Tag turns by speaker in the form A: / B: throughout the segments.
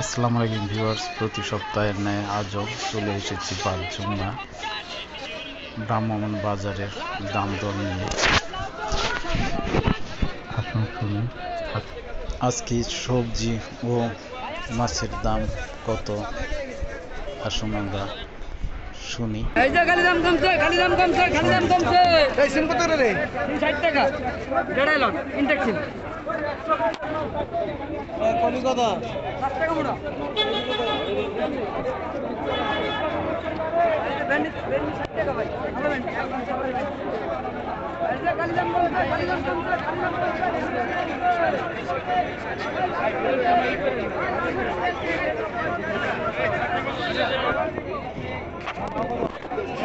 A: আসসালামু আলাইকুম ভিউয়ার্স প্রতি সপ্তাহের ন্যায় আজও চলে এসেছি বালচুঙ্গা ভ্রাম্যমাণ বাজারের দাম দর নিয়ে। আজকে সবজি ও মাছের দাম কত আসুন আমরা শুনি।
B: এই যে খালি দাম কমছে খালি দাম কমছে খালি দাম কমছে।
C: এই সিম কত রে
B: ষাট টাকা। দেড়াই লন ইনটেক সিম।
C: কলিকতা
B: টাকা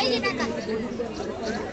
B: এই যে
D: টাকা
C: মিষ্টি কোন গেলান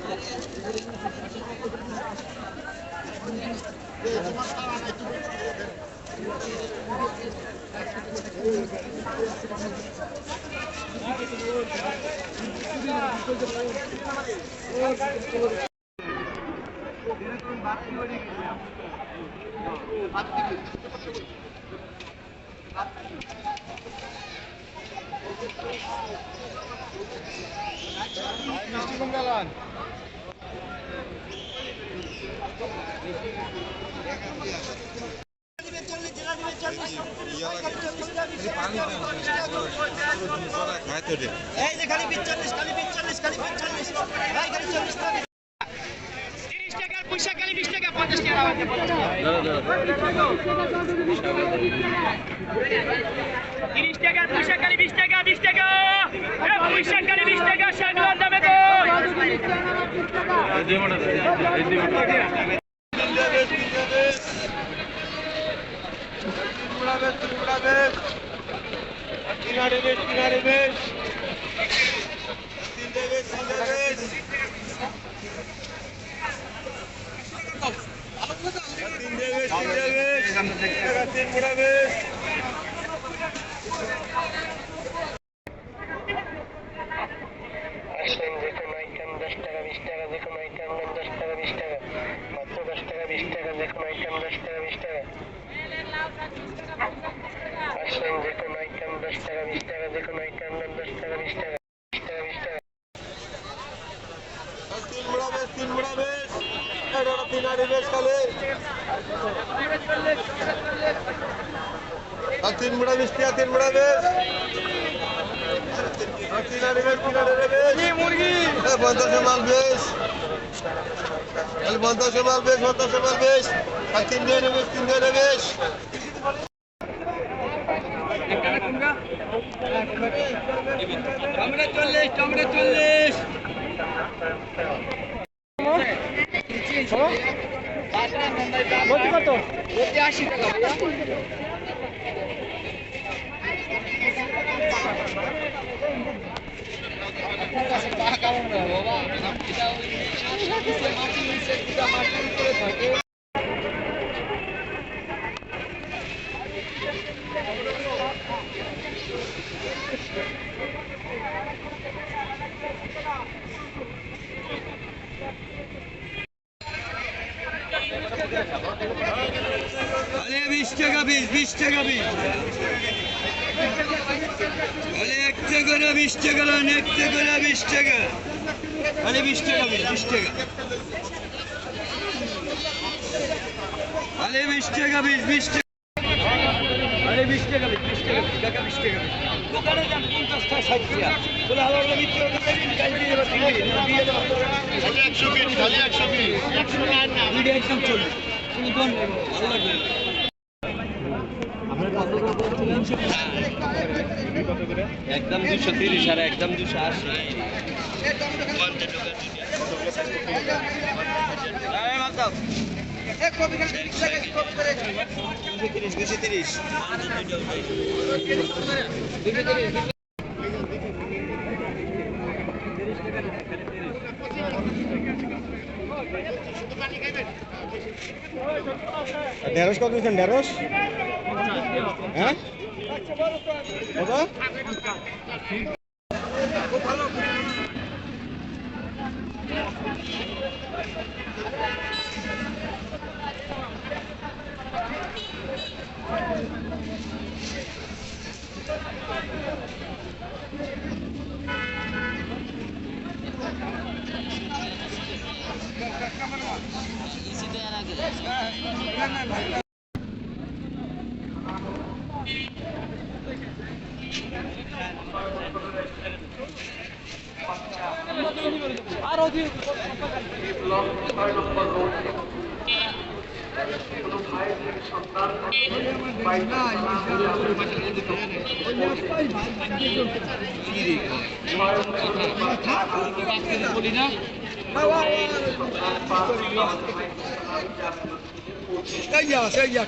E: এই যে খালি বিচল্লিশ খালি বিচল্লিশ খালি বিচল্লিশ খালি চল্লিশ খালি বিশ টাকা পঞ্চাশ টাকা তিরিশ টাকা বিশ টাকা এ বিশ টাকা। বিশ টাকা টাকা বিশ টাকা টাকা
C: তিন মুড়া বেশ তিন মুড়া বেশ এটা তিন আড়ি বেশ খালি আর তিন মুড়া বিশ টাকা তিন মুড়া বেশ আর তিন আড়ি বেশ তিন আড়ি বেশ মুরগি পঞ্চাশে মাল বেশ পঞ্চাশে মাল বেশ পঞ্চাশে মাল বেশ আর তিন দিয়ে বেশ তিন দিয়ে বেশ
B: টমেটো চল্লিশ টমেটো চল্লিশ বলছি কত? আশি টাকা।
F: আরে বিশ টাকা বিশ বিশ টাকা বিশ আরে করে বিশ টাকা নেন একটা করে বিশ টাকা। আরে বিশ টাকা বিশ বিশ টাকা। আরে বিশ টাকা বিশ বিশ টাকা। আরে বিশ টাকা বিশ বিশ টাকা টাকা বিশ টাকা দোকানে যান পঞ্চাশ টাকা। ষাট টাকা বলে কাজ দিয়ে দেবো দিয়ে দেবো দিয়ে দেবো। দুইটা একদম চলবে তুমি কোন? ভালো লাগবে। একদম দুশো তিরিশ আর একদম দুশো আশি।
E: কপি খালি তিরিশ টাকা কপি
C: তিরিশ ঢেঁড়স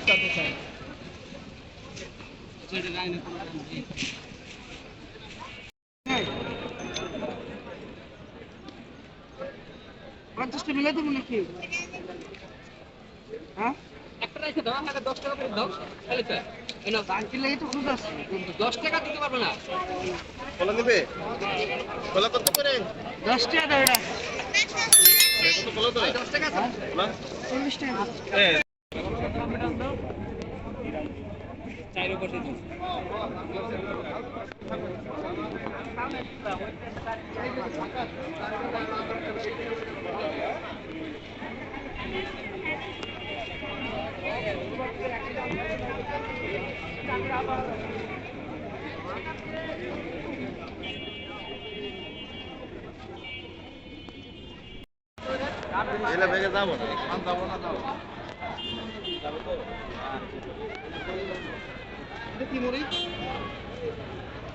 C: কত দিচ্ছেন ঢেঁড়স হ্যাঁ কত
B: পঞ্চাশটা মিলে দেবো নাকি? হ্যাঁ? একটা রেখে দাও আমাকে দশ টাকা করে দাও। তাহলে তো লাগে খুব আসছে? কিন্তু দশ টাকা দিতে পারব না।
C: কলা দেবে? কলা কত করে?
B: দশ টাকা দাও এটা।
C: কত কলা তো
B: দশ টাকা চল্লিশ টাকা।
C: এলা ভেগে যাব যাব না যাব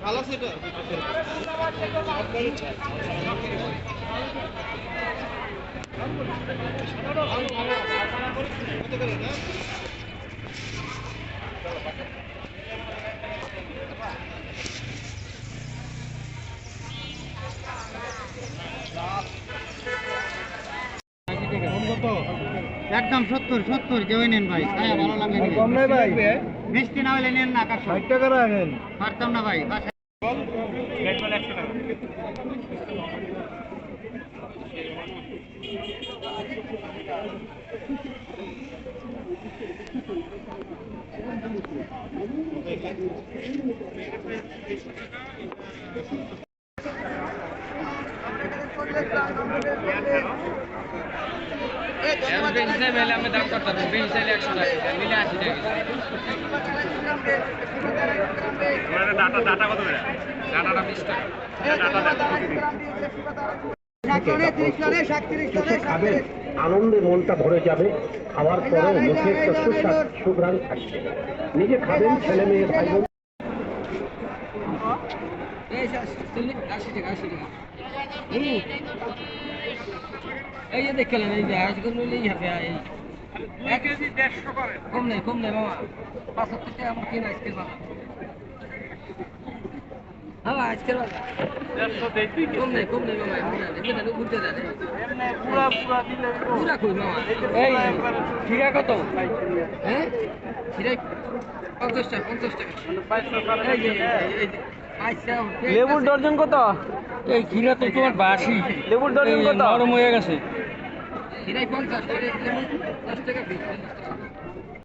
C: ভালো না
G: একদম সত্তর সত্তর কেউ নেন ভাই। খায়া ভালো লাগলে।
C: কম নাই ভাই।
G: মিষ্টি না হলে নেন না কাকু
C: ষাট টাকা রাখেন
G: পারতাম না ভাই
H: আনন্দে মনটা ভরে যাবে খাওয়ার পরেও মুখে সুঘ্রাণ থাকবে নিজে খাবেন ছেলে মেয়ে ভাই বোন
B: আশি টাকা আশি টাকা। এই যে দেখলেন এই যে আজকে নিলেই হবে এই এক কেজি দেড়শো করে। কম নেই কম নেই মামা পাঁচাত্তর টাকা আমার কিনা আজকের বাজার। হ্যাঁ আজকের বাজার। কম নেই কম নেই মামা এমনি জানে এমনি জানে ঘুরতে জানে পুরা কই মামা এই খিরা কত? হ্যাঁ? খিরা পঞ্চাশ টাকা পঞ্চাশ টাকা। এই যে এই যে। লেবুর ডর্জন কত? এই খিরা তো তোমার বাসি লেবুর ডর্জন কত? নরম হয়ে গেছে। খিরাই পঞ্চাশ লেবু দশ টাকা।